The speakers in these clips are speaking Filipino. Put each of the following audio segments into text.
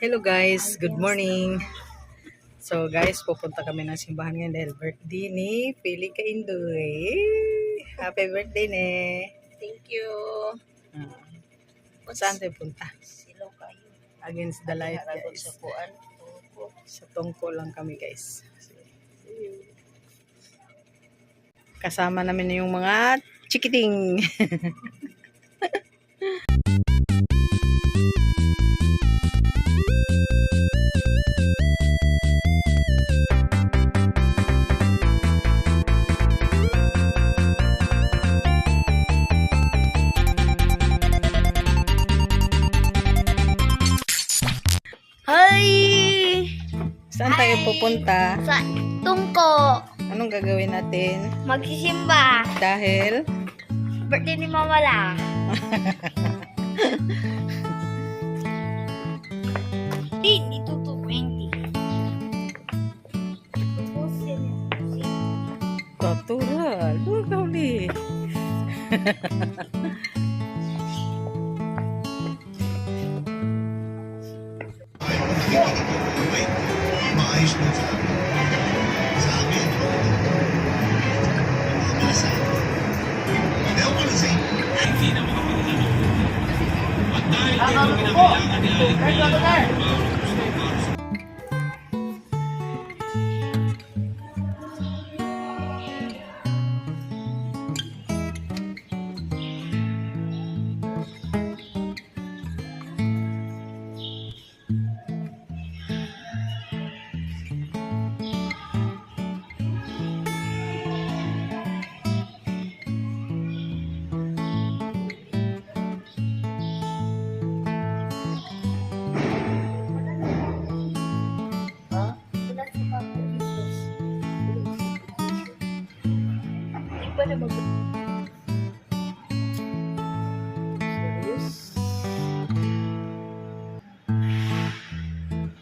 Hello guys, good morning. So guys, pupunta kami ng simbahan ngayon dahil birthday ni Pili Kaindoy. Happy birthday ne. Thank you. Ah, saan tayo punta? Silaw kayo. Against the light guys. sa kuan. Sa tungko lang kami guys. Kasama namin yung mga chikiting. pupunta? Sa tungko, Anong gagawin natin? magsisimba. Dahil Birthday ni Mama lang. Di, dito 220. natural. Huwag ka はい。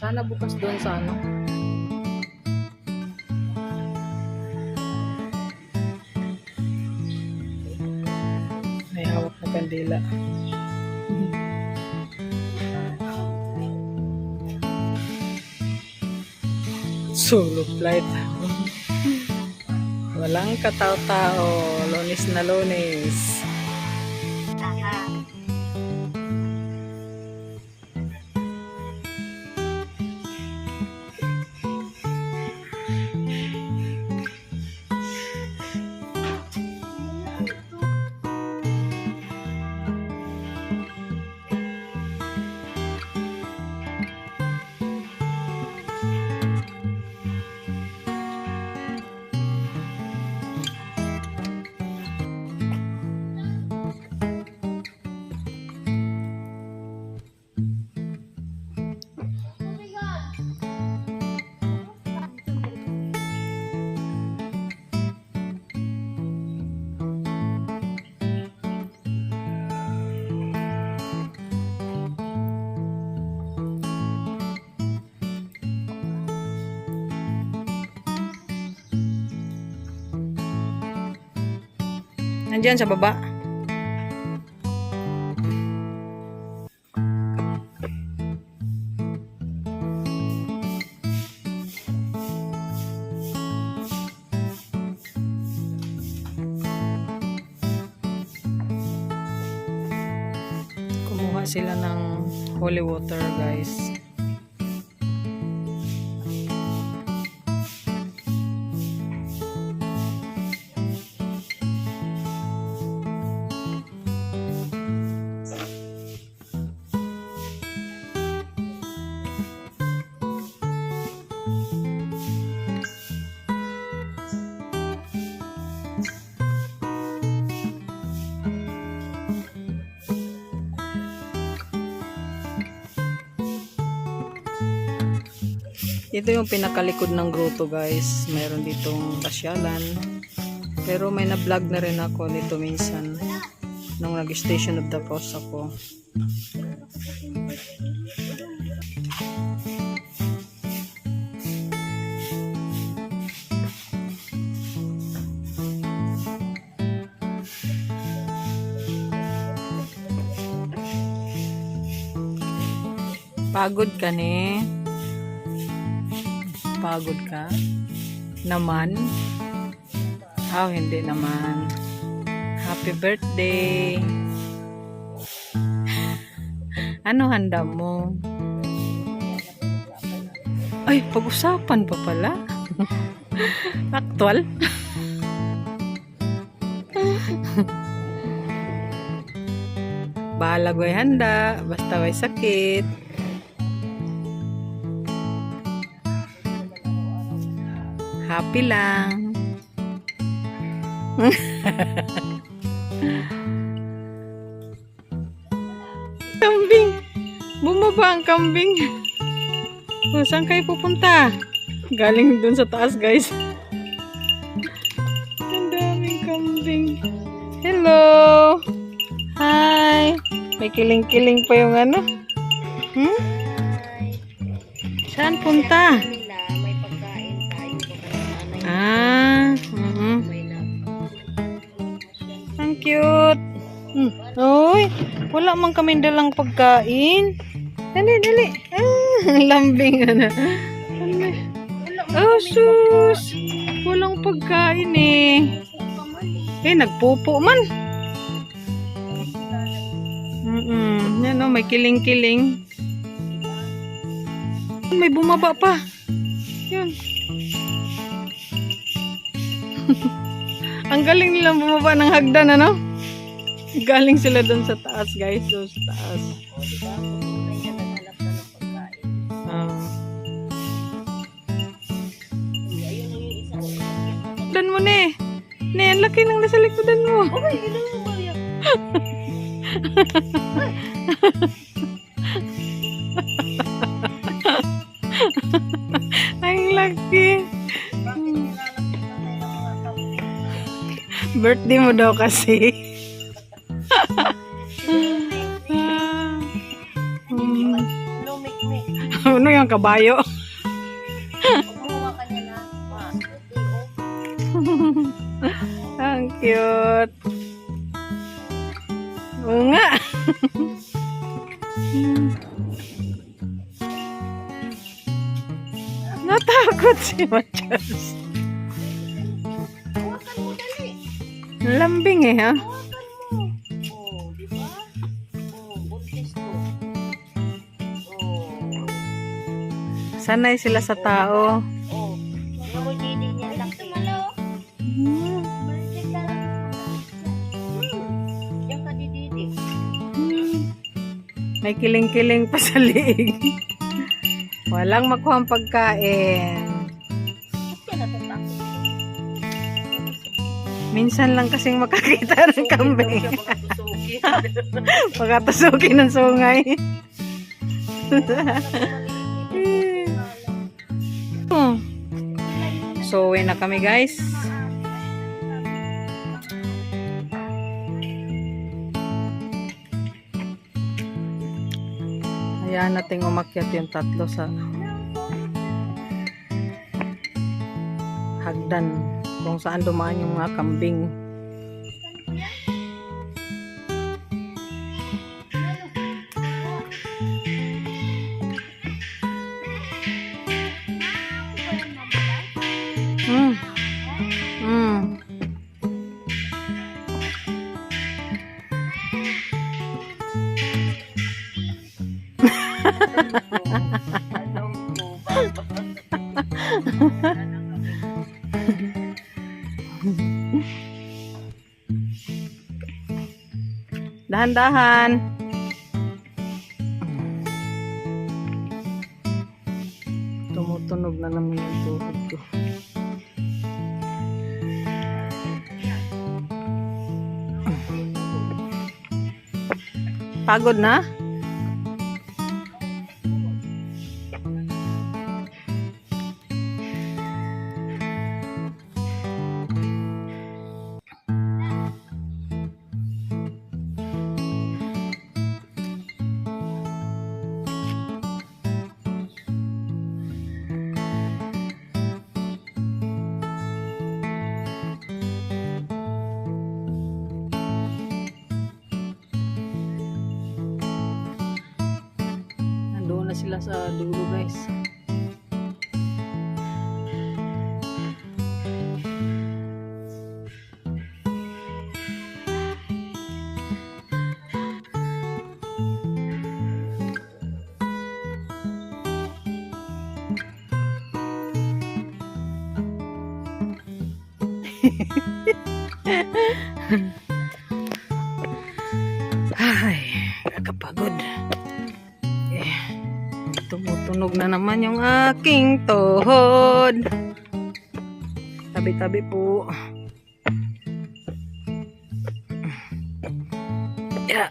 Sana bukas doon sa ano. May hawak na kandila. Solo flight. Walang katao-tao. Lonis na lonis. Nandyan sa baba. Kumuha sila ng holy water guys. Ito yung pinakalikod ng grotto guys. Mayroon ditong pasyalan. Pero may na-vlog na rin ako nito minsan. Nung nag-station of the cross ako. Pagod ka ni? Pagod ka? Naman? Oh, hindi naman. Happy birthday! Ano handa mo? Ay, pag-usapan pa pala. Actual? Bahala ko'y handa, basta may sakit. Happy lang. kambing. Bumaba ang kambing. O, saan kayo pupunta? Galing dun sa taas, guys. Ang daming kambing. Hello! Hi! May kiling-kiling pa yung ano. Hmm? Saan punta? Nila, may Ah, may na. Ang cute. Hmm. Uy, wala man kami dalang pagkain. Dali, dali. Ah, lambing ano. Oh, sus. Walang pagkain eh. Eh, nagpupo man. Mm-mm. Yan o, may kiling-kiling. May bumaba pa. Yan. Ang galing nilang bumaba ng hagdan, ano? Galing sila doon sa taas, guys. So, sa taas. Ah. Hagdan mo, ne. Ne, ang laki ng nasa likodan mo. Okay, yun ang Maria. Birthday mo daw kasi. Ano yung kabayo? Ang cute. Oo nga. Natakot si Machas. Lambing eh, ha? Oh, di ba? Oh, buntis to. Oh. Sanay sila sa tao. Oh. Mo didi niya. Hmm. May kiling-kiling pa sa liig. Walang makuha ang pagkain. Minsan lang kasing makakita ng kambing. Pagkatusukin ng sungay. Hmm. so, uwi na kami guys. Hayaan natin umakyat yung tatlo sa hagdan kung saan dumaan yung mga kambing. Mm. Dahan-dahan. Tumutunog na naman yung tuhod ko. Pagod na? Sila sa dulo guys. tumutunog na naman yung aking tuhod. Tabi-tabi po. Yeah.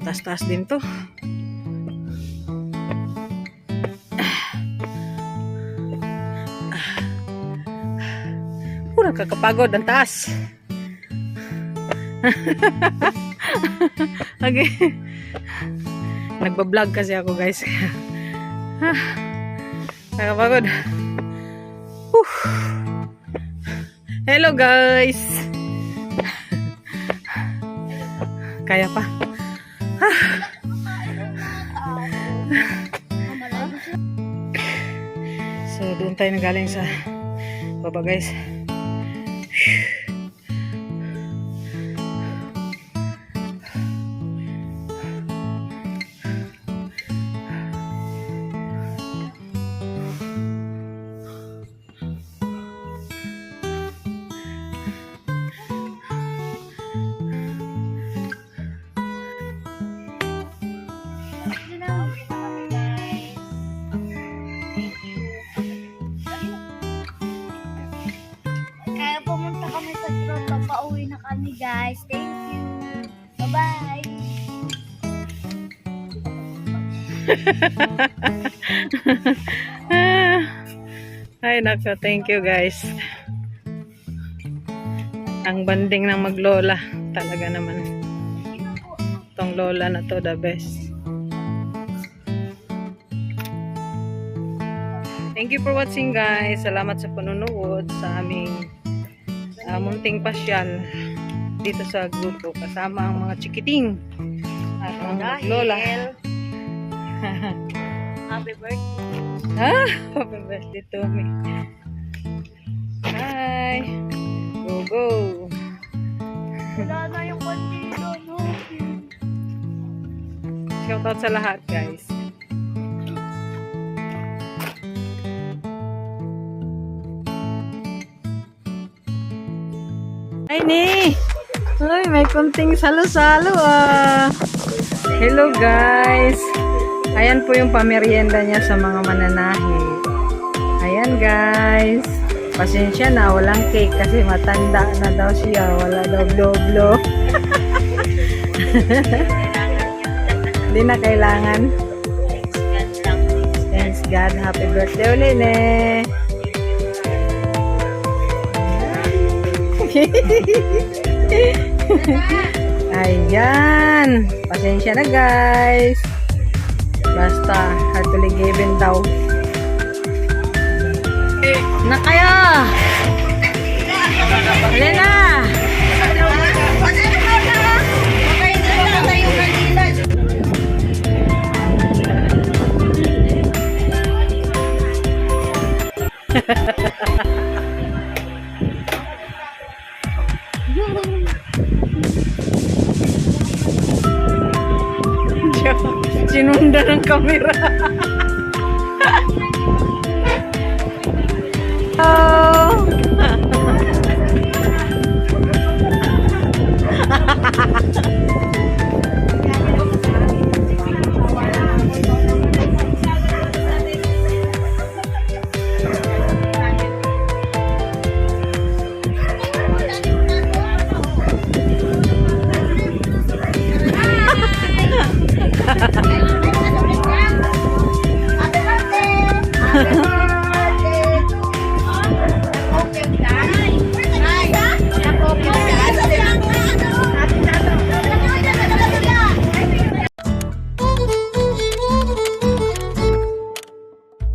Tas-tas din to. Pura kakapagod ang taas. Okay. Nagbablog kasi ako guys. Nakapagod. Whew. Hello guys. Kaya pa. So doon tayo nagaling sa baba guys. Ay, nako. Thank you, guys. Ang banding ng maglola. Talaga naman. Itong lola na to, the best. Thank you for watching, guys. Salamat sa panunood sa aming ah, munting pasyal dito sa grupo. Kasama ang mga chikiting at ang lola. Happy birthday. Ah, happy birthday to me. Hi. Go, go. Wala na yung bandila. No? Shout out sa lahat, guys. Ay, ni! Ay, may kunting salo-salo ah. Hello, guys. Ayan po yung pamerienda niya sa mga mananahi. Ayan, guys. Pasensya na, walang cake kasi matanda na daw siya. Wala daw bloblo. Hindi na kailangan. Thanks God. Happy birthday ulit, ne. Ayan. Pasensya na, guys. Basta, heartily given daw. Na kaya! Hali na! Sinunda ng kamera. oh.